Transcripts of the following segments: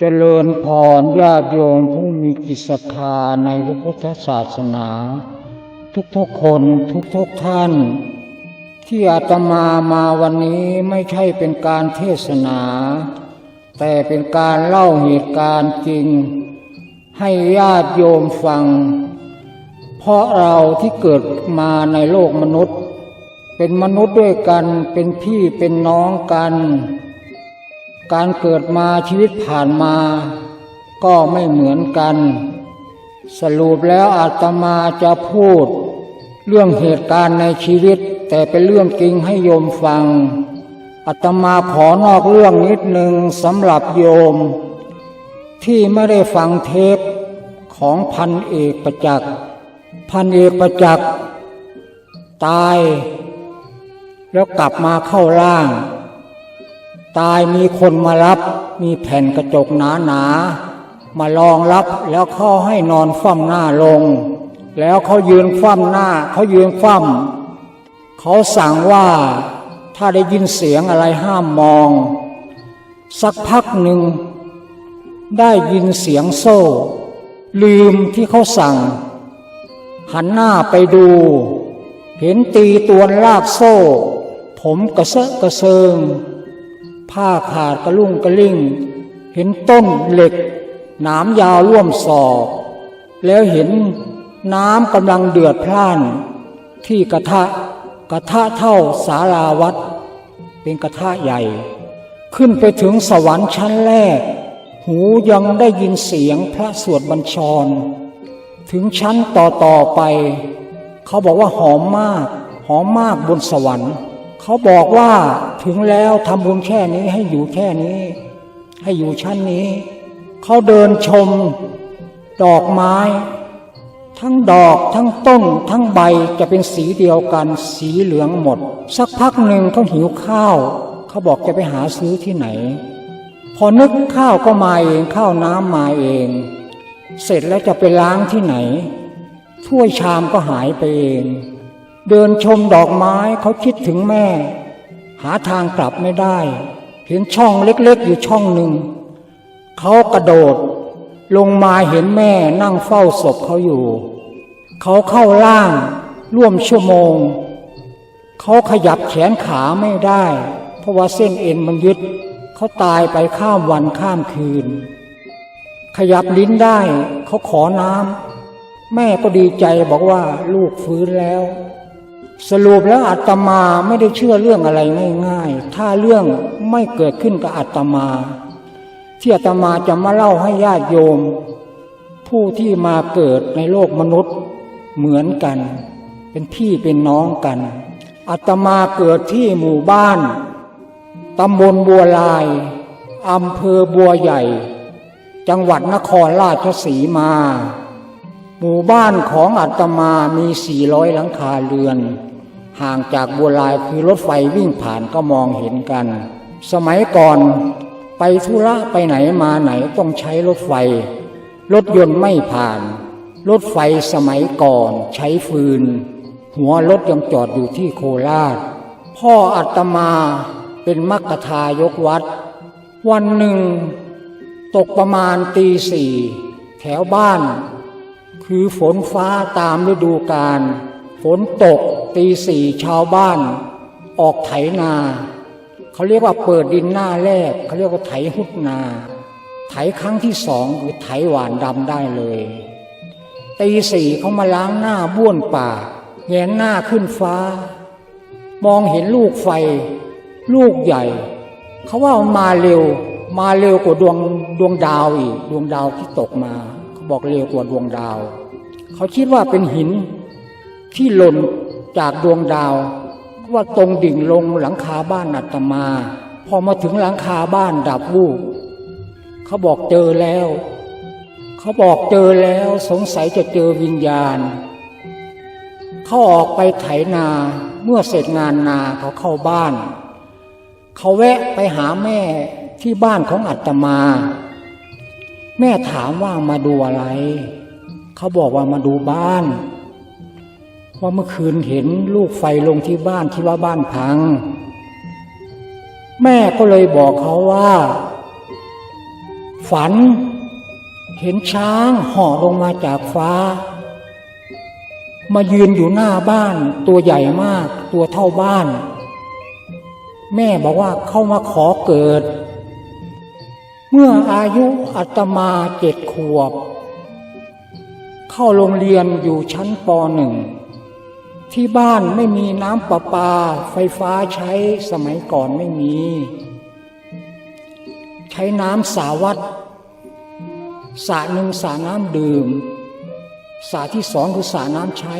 เจริญพรญาติโยมผู้มีจิตศรัทธาในพระพุทธศาสนา ทุกๆคนทุกๆท่าน ที่อาตมามาวันนี้ไม่ใช่เป็นการเทศนา แต่เป็นการเล่าเหตุการณ์จริง ให้ญาติโยมฟัง เพราะเราที่เกิดมาในโลกมนุษย์ เป็นมนุษย์ด้วยกันเป็นพี่เป็นน้องกัน การเกิดมาชีวิตผ่านมา ก็ไม่เหมือนกัน สรุปแล้วอาตมาจะพูด เรื่องเหตุการณ์ในชีวิต แต่เป็นเรื่องจริงให้โยมฟังอาตมาขอนอกเรื่องนิดหนึ่งสำหรับโยม ที่ไม่ได้ฟังเทปของพันเอกประจักษ์พันเอกประจักษ์ตาย แล้วกลับมาเข้าร่าง ตายมีคนมารับ มีแผ่นกระจกหนาหนาๆมารองรับแล้วเขาให้นอนคว่ำหน้าลง แล้วเขายืนคว่ำหน้า เขายืนคว่ำเขาสั่งว่าถ้าได้ยินเสียงอะไรห้ามมอง สักพักหนึ่ง ได้ยินเสียงโซ่ ลืมที่เขาสั่ง หันหน้าไปดู เห็นตีตัวลากโซ่ ผมกระเซาะกระเซิง ผ้าขาดกระลุ่งกระลิ่ง เห็นต้นเหล็ก หนามยาวร่วมศอก แล้วเห็นน้ำกำลังเดือดพล่าน ที่กระทะกระทะเท่าสาราวัด เป็นกระทะใหญ่ ขึ้นไปถึงสวรรค์ชั้นแรก หูยังได้ยินเสียงพระสวดบัญชร ถึงชั้นต่อต่อๆไป เขาบอกว่าหอมมาก หอมมากบนสวรรค์ เขาบอกว่า ถึงแล้วทำบุญแค่นี้ให้อยู่แค่นี้ ให้อยู่ชั้นนี้ เขาเดินชม ดอกไม้ ทั้งดอกทั้งต้น ทั้งใบจะเป็นสีเดียวกัน สีเหลืองหมด สักพักหนึ่งเขาหิวข้าว เขาบอกจะไปหาซื้อที่ไหน พอนึกข้าวก็มาเองข้าวน้ำมาเอง เสร็จแล้วจะไปล้างที่ไหน ถ้วยชามก็หายไปเอง เดินชมดอกไม้เขาคิดถึงแม่ หาทางกลับไม่ได้ เห็นช่องเล็กๆอยู่ช่องหนึ่ง เขากระโดด ลงมาเห็นแม่นั่งเฝ้าศพเขาอยู่ เขาเข้าล่างร่วมชั่วโมง เขาขยับแขนขาไม่ได้ เพราะว่าเส้นเอ็นมันยึด เขาตายไปข้ามวันข้ามคืน ขยับลิ้นได้ เขาขอน้ำแม่ก็ดีใจบอกว่าลูกฟื้นแล้ว สรุปแล้วอาตมาไม่ได้เชื่อเรื่องอะไรง่ายๆ ถ้าเรื่องไม่เกิดขึ้นกับอาตมา ที่อาตมาจะมาเล่าให้ญาติโยม ผู้ที่มาเกิดในโลกมนุษย์เหมือนกัน เป็นพี่เป็นน้องกันอาตมาเกิดที่หมู่บ้านตำบลบัวลายอำเภอบัวใหญ่ จังหวัดนครราชสีมา หมู่บ้านของอาตมามี 400 หลังคาเรือน ห่างจากบัวลายคือรถไฟวิ่งผ่านก็มองเห็นกัน สมัยก่อนไปธุระไปไหนมาไหนต้องใช้รถไฟ รถยนต์ไม่ผ่าน รถไฟสมัยก่อนใช้ฟืน หัวรถยังจอดอยู่ที่โคราช พ่ออาตมาเป็นมักกะทายกวัด วันหนึ่ง ตกประมาณตีสี่แถวบ้าน คือฝนฟ้าตามฤดูกาลฝนตกตีสี่ชาวบ้าน ออกไถนา เขาเรียกว่าเปิดดินหน้าแรก เขาเรียกว่าไถหุดนา ไถครั้งที่สองคือไถหวานดำได้เลยตีสี่เขามาล้างหน้าบ้วนปากแงนหน้าขึ้นฟ้า มองเห็นลูกไฟ ลูกใหญ่ เขาว่ามาเร็ว มาเร็วกว่าดวงดวงดาวอีก ดวงดาวที่ตกมา เขาบอกเร็วกว่าดวงดาว เขาคิดว่าเป็นหินที่หล่นจากดวงดาวว่าตรงดิ่งลงหลังคาบ้านอาตมา พอมาถึงหลังคาบ้านดับวูบเขาบอกเจอแล้ว เขาบอกเจอแล้วสงสัยจะเจอวิญญาณ เขาออกไปไถนาเมื่อเสร็จงานนาเขาเข้าบ้าน เขาแวะไปหาแม่ที่บ้านของอาตมา แม่ถามว่ามาดูอะไร เขาบอกว่ามาดูบ้าน ว่าเมื่อคืนเห็นลูกไฟลงที่บ้านที่ว่าบ้านพัง แม่ก็เลยบอกเขาว่า ฝัน เห็นช้างห่อลงมาจากฟ้า มายืนอยู่หน้าบ้าน ตัวใหญ่มาก ตัวเท่าบ้าน แม่บอกว่าเข้ามาขอเกิด เมื่ออายุอาตมาเจ็ดขวบ เข้าโรงเรียนอยู่ชั้นปหนึ่งที่บ้านไม่มีน้ำประปา ไฟฟ้าใช้สมัยก่อนไม่มี ใช้น้ำสาวัดสระหนึ่งสระน้ำดื่มสระที่สองคือสระน้ำใช้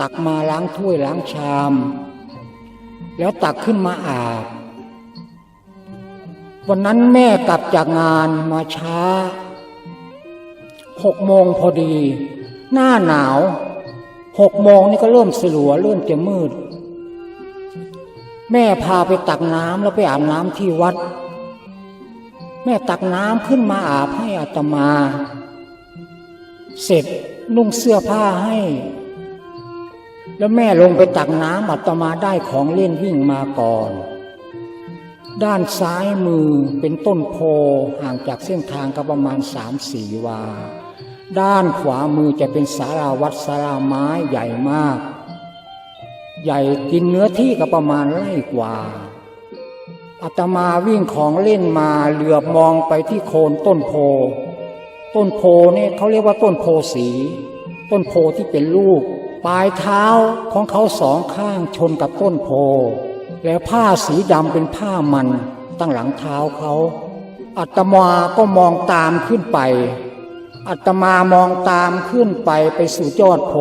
ตักมาล้างถ้วยล้างชาม แล้วตักขึ้นมาอาบวันนั้นแม่กลับจากงานมาช้า หกโมงพอดี หน้าหนาวหกโมงนี่ก็เริ่มสลัวเริ่มจะมืด แม่พาไปตักน้ำแล้วไปอาบน้ำที่วัด แม่ตักน้ำขึ้นมาอาบให้อาตมา เสร็จนุ่งเสื้อผ้าให้ แล้วแม่ลงไปตักน้ำอาตมาได้ของเล่นวิ่งมาก่อน ด้านซ้ายมือเป็นต้นโพห่างจากเส้นทางก็ประมาณสามสี่วา ด้านขวามือจะเป็นศาลาวัดศาลาไม้ใหญ่มาก ใหญ่กินเนื้อที่ก็ประมาณไร่กว่าอาตมาวิ่งของเล่นมาเหลือบมองไปที่โคนต้นโพ ต้นโพเนี่ยเขาเรียกว่าต้นโพสี ต้นโพที่เป็นลูก ปลายเท้าของเขาสองข้างชนกับต้นโพ แล้วผ้าสีดำเป็นผ้ามันตั้งหลังเท้าเขาอาตมาก็มองตามขึ้นไป อาตมามองตามขึ้นไปไปสู่ยอดโพ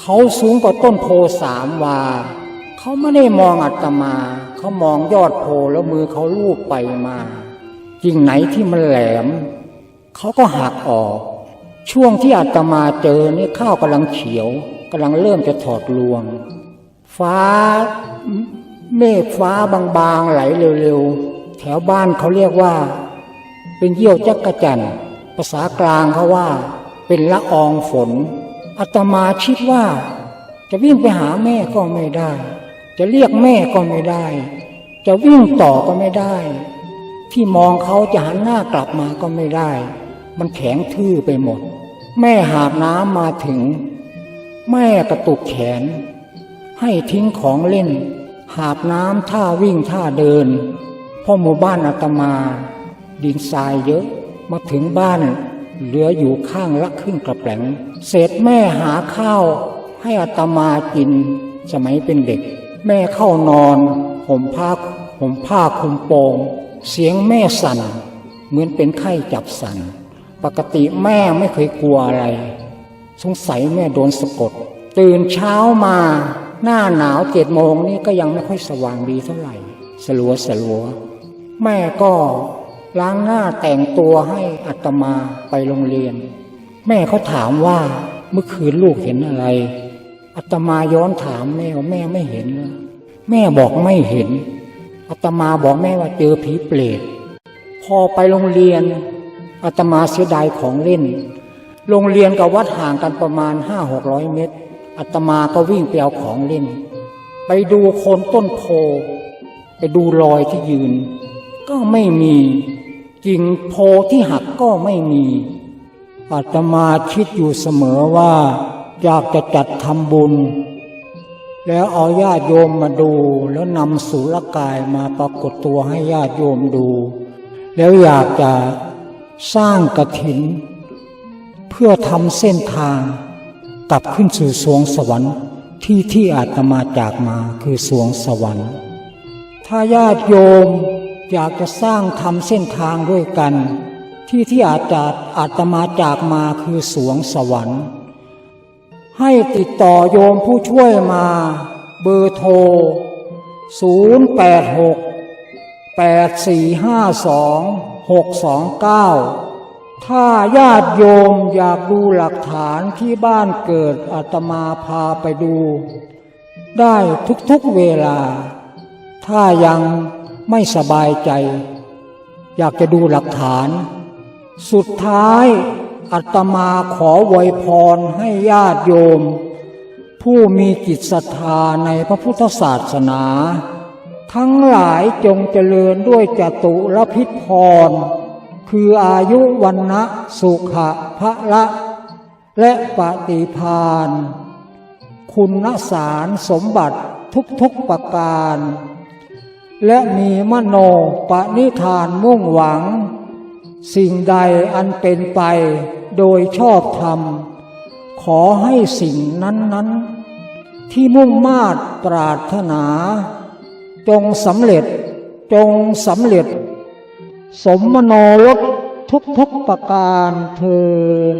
เขาสูงกว่าต้นโพสามวา เขาไม่ได้มองอาตมา เขามองยอดโพแล้วมือเขาลูบไปมากิ่งไหนที่มันแหลม เขาก็หักออก ช่วงที่อาตมาเจอนี่ข้าวกำลังเขียวกำลังเริ่มจะถอดรวง ฟ้าเมฆฟ้าบางๆไหลเร็วๆ แถวบ้านเขาเรียกว่า เป็นเยี่ยวจักกระจันทร์ ภาษากลางเขาว่า เป็นละอองฝนอาตมาคิดว่า จะวิ่งไปหาแม่ก็ไม่ได้ จะเรียกแม่ก็ไม่ได้ จะวิ่งต่อก็ไม่ได้ ที่มองเขาจะหันหน้ากลับมาก็ไม่ได้ มันแข็งทื่อไปหมด แม่หาบน้ำมาถึง แม่กระตุกแขน ให้ทิ้งของเล่น หาบน้ำท่าวิ่งท่าเดินพ่อหมู่บ้านอาตมา ดินทรายเยอะ มาถึงบ้านเหลืออยู่ข้างละครึ่งกระแปลงเสร็จแม่หาข้าวให้อาตมากินสมัยเป็นเด็ก แม่เข้านอนห่มผ้าห่มผ้าคลุมโปง เสียงแม่สั่น เหมือนเป็นไข้จับสั่น ปกติแม่ไม่เคยกลัวอะไร สงสัยแม่โดนสะกด ตื่นเช้ามาหน้าหนาวเจ็ดโมงนี่ก็ยังไม่ค่อยสว่างดีเท่าไหร่ สลัวสลัว แม่ก็ ล้างหน้าแต่งตัวให้อัตมาไปโรงเรียน แม่เขาถามว่าเมื่อคืนลูกเห็นอะไร อัตมาย้อนถามแม่ว่าแม่ไม่เห็นเหรอแม่บอกไม่เห็น อัตมาบอกแม่ว่าเจอผีเปรตพอไปโรงเรียน อาตมาเสียดายของเล่น โรงเรียนกับวัดห่างกันประมาณห้าหกร้อยเมตรอาตมาก็วิ่งไปเอาของเล่น ไปดูโคนต้นโพ ไปดูรอยที่ยืน ก็ไม่มีกิ่งโพที่หักก็ไม่มีอาตมาคิดอยู่เสมอว่า อยากจะจัดทำบุญ แล้วเอาญาติโยมมาดู แล้วนำสุรกายมาปรากฏตัวให้ญาติโยมดู แล้วอยากจะสร้างกระถิน เพื่อทำเส้นทางกลับขึ้นสู่สวงสวรรค์ที่ที่อาตมาจากมาคือสวงสวรรค์ ถ้าญาติโยม อยากจะสร้างทำเส้นทางด้วยกัน ที่ที่อาจารอาตมาจากมาคือสวงสวรรค์ ให้ติดต่อโยมผู้ช่วยมาเบอร์โทร 086 8452 629 ถ้าญาติโยมอยากดูหลักฐานที่บ้านเกิดอาตมาพาไปดู ได้ทุกๆเวลา ถ้ายัง ไม่สบายใจ อยากจะดูหลักฐาน สุดท้ายอาตมาขอไวยพรให้ญาติโยม ผู้มีจิตศรัทธาในพระพุทธศาสนา ทั้งหลายจงเจริญด้วยจตุรพิธพร คืคืออายุวันนะสุขะพระละและปฏิพาน คุณสารสมบัติทุกๆประการ และมีมโนปณิธานมุ่งหวัง สิ่งใดอันเป็นไปโดยชอบธรรม ขอให้สิ่งนั้นๆ ที่มุ่งมาตรปรารถนา จงสำเร็จจงสำเร็จ สมมโนรสทุกๆประการเทิน